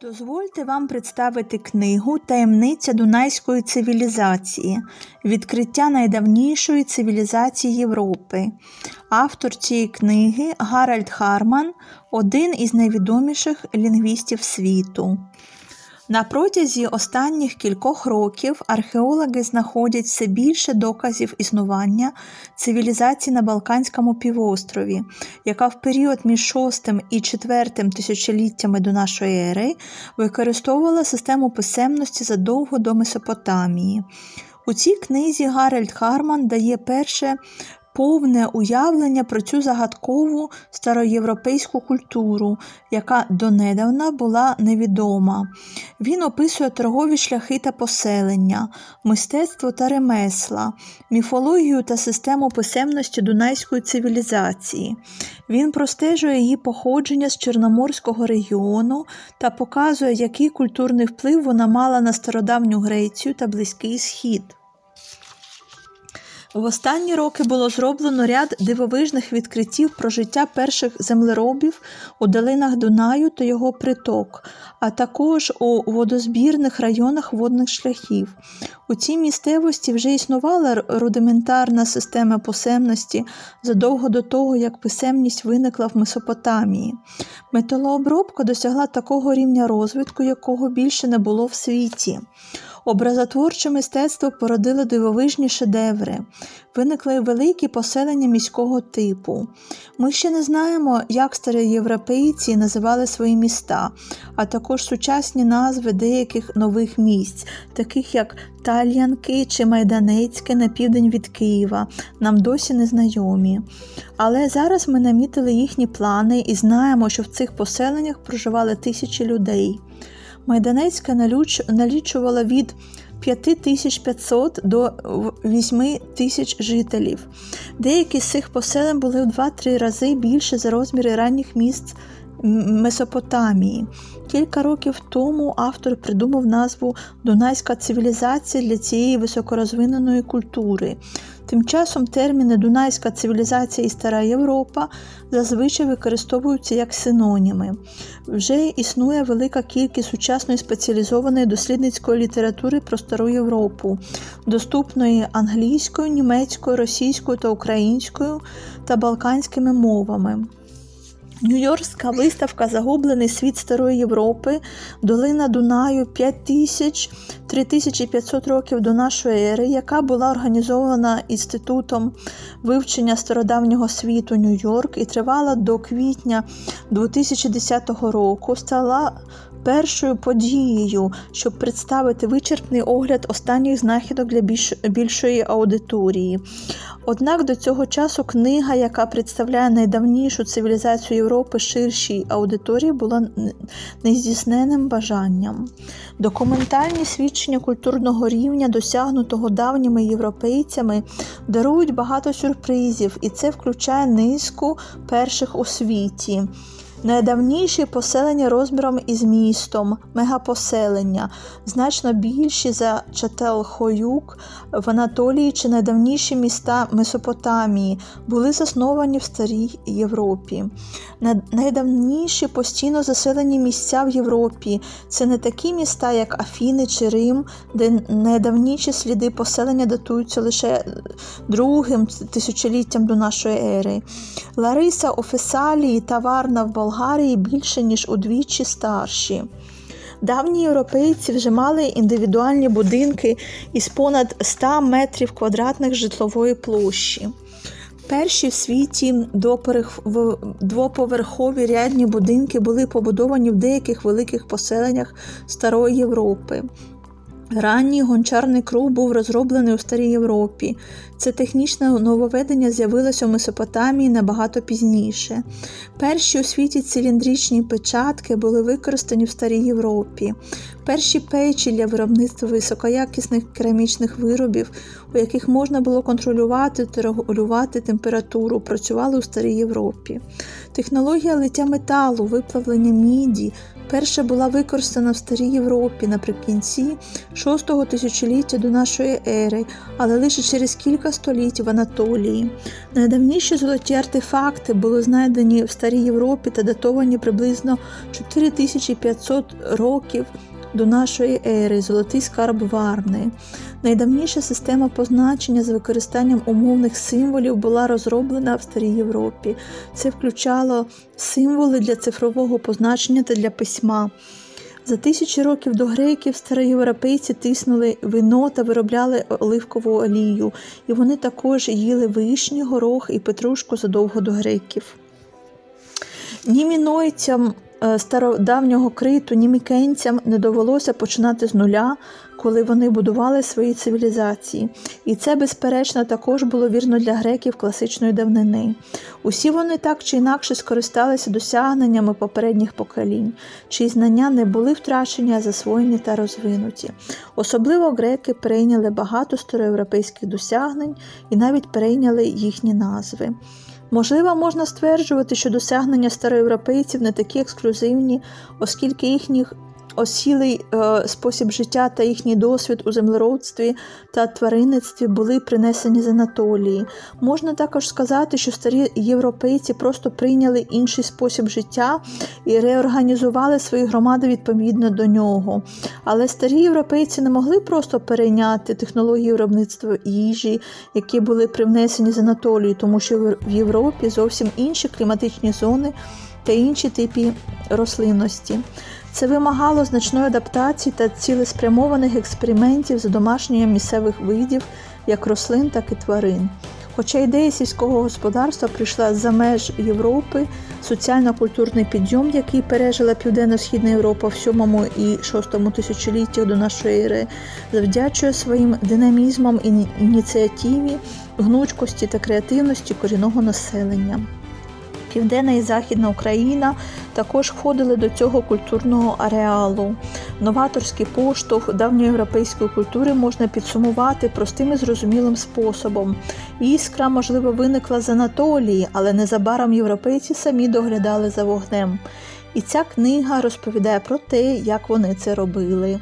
Дозвольте вам представити книгу Таємниця Дунайської цивілізації. Відкриття найдавнішої цивілізації Європи. Автор цієї книги Гаральд Харман, один із найвідоміших лінгвістів світу. На протязі останніх кількох років археологи знаходять все більше доказів існування цивілізації на Балканському півострові, яка в період між 6 і 4 тисячоліттями до нашої ери використовувала систему писемності задовго до Месопотамії. У цій книзі Гаральд Харман дає перше повне уявлення про цю загадкову староєвропейську культуру, яка донедавна була невідома. Він описує торгові шляхи та поселення, мистецтво та ремесла, міфологію та систему писемності дунайської цивілізації. Він простежує її походження з Чорноморського регіону та показує, який культурний вплив вона мала на стародавню Грецію та Близький Схід. В останні роки було зроблено ряд дивовижних відкриттів про життя перших землеробів у долинах Дунаю та його приток, а також у водозбірних районах водних шляхів. У цій місцевості вже існувала рудиментарна система писемності задовго до того, як писемність виникла в Месопотамії. Металообробка досягла такого рівня розвитку, якого більше не було в світі. Образотворче мистецтво породило дивовижні шедеври, виникли великі поселення міського типу. Ми ще не знаємо, як староєвропейці називали свої міста, а також сучасні назви деяких нових місць, таких як Тальянки чи Майданецьке на південь від Києва, нам досі не знайомі. Але зараз ми намітили їхні плани і знаємо, що в цих поселеннях проживали тисячі людей. Майданецька налічувала від 5500 до 8 тисяч жителів. Деякі з цих поселень були в 2-3 рази більше за розміри ранніх міст Месопотамії. Кілька років тому автор придумав назву Дунайська цивілізація для цієї високорозвиненої культури. Тим часом терміни Дунайська цивілізація і Стара Європа зазвичай використовуються як синоніми. Вже існує велика кількість сучасної спеціалізованої дослідницької літератури про Стару Європу, доступної англійською, німецькою, російською та українською та балканськими мовами. Нью-Йоркська виставка Загублений світ Старої Європи, долина Дунаю 5000 3500 років до нашої ери, яка була організована Інститутом вивчення стародавнього світу Нью-Йорк і тривала до квітня 2010 року, стала першою подією, щоб представити вичерпний огляд останніх знахідок для більш, більшої аудиторії. Однак до цього часу книга, яка представляє найдавнішу цивілізацію Європи ширшій аудиторії, була нездійсненним бажанням. Документальні свідчення культурного рівня, досягнутого давніми європейцями, дарують багато сюрпризів, і це включає низку перших у світі. Найдавніші поселення розміром із містом, мегапоселення, значно більші за Чателхоюк в Анатолії чи найдавніші міста Месопотамії, були засновані в Старій Європі. Найдавніші постійно заселені місця в Європі це не такі міста, як Афіни чи Рим, де найдавніші сліди поселення датуються лише другим тисячоліттям до нашої ери. Лариса у Фесалії та Варна в Болгарії більше, ніж удвічі старші. Давні європейці вже мали індивідуальні будинки із понад 100 метрів квадратних житлової площі. Перші в світі двоповерхові рядні будинки були побудовані в деяких великих поселеннях Старої Європи. Ранній гончарний круг був розроблений у Старій Європі. Це технічне нововведення з'явилося у Месопотамії набагато пізніше. Перші у світі циліндричні печатки були використані в Старій Європі. Перші печі для виробництва високоякісних керамічних виробів, у яких можна було контролювати та регулювати температуру, працювали у Старій Європі. Технологія лиття металу, виплавлення міді перша була використана в старій Європі наприкінці шостого тисячоліття до нашої ери, але лише через кілька століть в Анатолії. Найдавніші золоті артефакти були знайдені в старій Європі та датовані приблизно 4500 років до нашої ери золотий скарб Варни. Найдавніша система позначення з використанням умовних символів була розроблена в старій Європі. Це включало символи для цифрового позначення та для письма. За тисячі років до греків староєвропейці тиснули вино та виробляли оливкову олію, і вони також їли вишні, горох і петрушку задовго до греків. Ні мінойцям е, стародавнього криту, ні мікенцям не довелося починати з нуля, коли вони будували свої цивілізації. І це, безперечно, також було вірно для греків класичної давнини. Усі вони так чи інакше скористалися досягненнями попередніх поколінь, чиї знання не були втрачені, а засвоєні та розвинуті. Особливо греки прийняли багато староєвропейських досягнень і навіть перейняли їхні назви. Можливо, можна стверджувати, що досягнення староєвропейців не такі ексклюзивні, оскільки їхніх осілий е, спосіб життя та їхній досвід у землеробстві та тваринництві були принесені з Анатолії. Можна також сказати, що старі європейці просто прийняли інший спосіб життя і реорганізували свої громади відповідно до нього. Але старі європейці не могли просто перейняти технології виробництва їжі, які були привнесені з Анатолії, тому що в Європі зовсім інші кліматичні зони та інші типи рослинності. Це вимагало значної адаптації та цілеспрямованих експериментів з домашненням місцевих видів, як рослин, так і тварин. Хоча ідея сільського господарства прийшла за меж Європи, соціально-культурний підйом, який пережила Південно-Східна Європа в 7 і 6 тисячоліттях до нашої ери, завдячує своїм динамізмом і ініціативі, гнучкості та креативності корінного населення. Південна і Західна Україна також входили до цього культурного ареалу. Новаторський поштовх давньоєвропейської культури можна підсумувати простим і зрозумілим способом. Іскра, можливо, виникла з Анатолії, але незабаром європейці самі доглядали за вогнем. І ця книга розповідає про те, як вони це робили.